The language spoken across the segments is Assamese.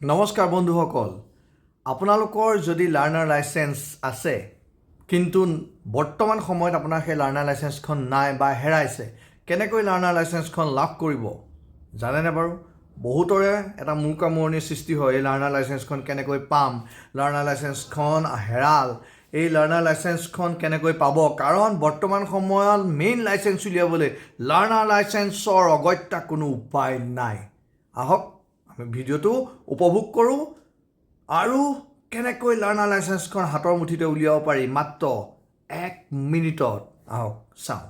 নমস্কাৰ বন্ধুসকল আপোনালোকৰ যদি লাৰ্ণাৰ লাইচেঞ্চ আছে কিন্তু বৰ্তমান সময়ত আপোনাৰ সেই লাৰ্ণাৰ লাইচেঞ্চখন নাই বা হেৰাইছে কেনেকৈ লাৰ্ণাৰ লাইচেঞ্চখন লাভ কৰিব? জানেনে বাৰু? বহুতৰে এটা মূৰ কামোৰণিৰ সৃষ্টি হয় এই লাৰ্ণাৰ লাইচেঞ্চখন কেনেকৈ পাম লাৰ্ণাৰ লাইচেঞ্চখন হেৰাল এই লাৰ্ণাৰ লাইচেঞ্চখন কেনেকৈ পাব? কাৰণ বৰ্তমান সময়ত মেইন লাইচেঞ্চ উলিয়াবলৈ লাৰ্ণাৰ লাইচেঞ্চৰ অগত্যা কোনো উপায় নাই। আহক ভিডিঅ'টো উপভোগ কৰোঁ আৰু কেনেকৈ লাৰ্ণাৰ লাইচেঞ্চখন হাতৰ মুঠিতে উলিয়াব পাৰি মাত্ৰ এক মিনিটত আহক চাওঁ।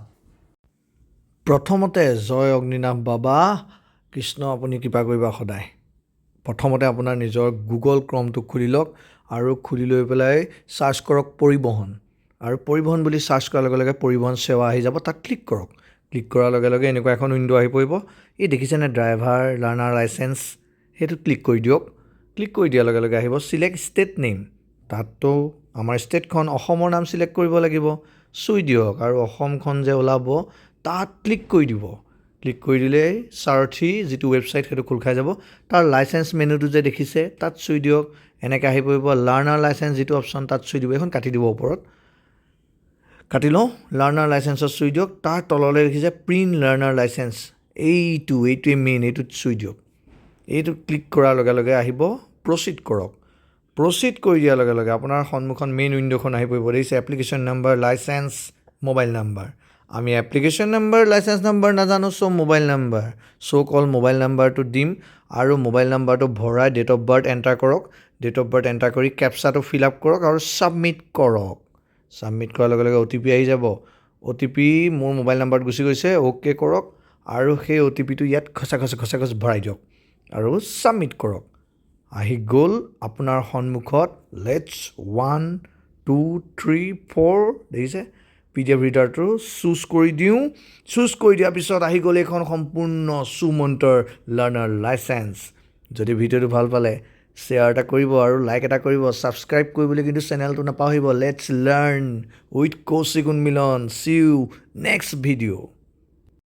প্ৰথমতে জয় অগ্নিনাভ বাবা। কৃষ্ণ আপুনি কৃপা কৰিবা সদায়। প্ৰথমতে আপোনাৰ নিজৰ গুগল ক্ৰমটো খুলি লওক আৰু খুলি লৈ পেলাই চাৰ্চ কৰক পৰিবহণ। আৰু পৰিবহণ বুলি চাৰ্চ কৰাৰ লগে লগে পৰিবহণ সেৱা আহি যাব তাত ক্লিক কৰক। ক্লিক কৰাৰ লগে লগে এনেকুৱা এখন উইণ্ড' আহি পৰিব। এই দেখিছেনে ড্ৰাইভাৰ লাৰ্ণাৰ লাইচেঞ্চ? সেইটো ক্লিক কৰি দিয়ক। ক্লিক কৰি দিয়াৰ লগে লগে আহিব চিলেক্ট ষ্টেট নেম তাততো আমাৰ ষ্টেটখন অসমৰ নাম চিলেক্ট কৰিব লাগিব। চুই দিয়ক আৰু অসমখন যে ওলাব তাত ক্লিক কৰি দিব। ক্লিক কৰি দিলেই সাৰথি যিটো ৱেবছাইট সেইটো খোল খাই যাব। তাৰ লাইচেঞ্চ মেনুটো যে দেখিছে তাত চুই দিয়ক। এনেকৈ আহি পৰিব লাৰ্ণাৰ লাইচেঞ্চ যিটো অপশ্যন তাত চুই দিব। এইখন কাটি দিব ওপৰত। কাটি লওঁ লাৰ্ণাৰ লাইচেঞ্চত চুই দিয়ক। তাৰ তললৈ দেখিছে প্ৰিণ্ট লাৰ্ণাৰ লাইচেঞ্চ এইটো এইটোৱে মেইন এইটোত চুই দিয়ক। এইটো ক্লিক কৰাৰ লগে লগে আহিব প্ৰচিড কৰক। প্ৰচিড কৰি দিয়াৰ লগে লগে আপোনাৰ সন্মুখত মেইন উইণ্ড'খন আহি পৰিব। দেখিছে application number licence mobile number আমি এপ্লিকেশ্যন নম্বৰ লাইচেঞ্চ নম্বৰ নাজানো চ' মোবাইল নাম্বাৰ চ' কল মোবাইল নাম্বাৰটো দিম আৰু মোবাইল নাম্বাৰটো ভৰাই ডেট অফ বাৰ্থ এণ্টাৰ কৰক। ডেট অফ বাৰ্থ এণ্টাৰ কৰি কেপচাটো ফিল আপ কৰক আৰু ছাবমিট কৰক। ছাবমিট কৰাৰ লগে লগে অ' টি পি আহি যাব। অ' টি পি মোৰ মোবাইল নাম্বাৰত গুচি গৈছে অ'কে কৰক। আৰু সেই অ' টি পিটো ইয়াত খচা খচি খচা খচি ভৰাই দিয়ক। আৰু ছাবমিট কৰক। আহি গ'ল আপোনাৰ সন্মুখত। Let's one two three four দেখিছে? পি ডি এফ ৰিডাৰটো চুজ কৰি দিওঁ। চুজ কৰি দিয়াৰ পিছত আহি গ'ল এইখন সম্পূৰ্ণ সুমন্তৰ লাৰ্ণাৰ লাইচেঞ্চ যদি ভিডিঅ'টো ভাল পালে শ্বেয়াৰ এটা কৰিব আৰু লাইক এটা কৰিব। ছাবস্ক্ৰাইব কৰিবলৈ কিন্তু চেনেলটো নাপাহৰিব। Let's learn with Koushik Unmilan. See you next video'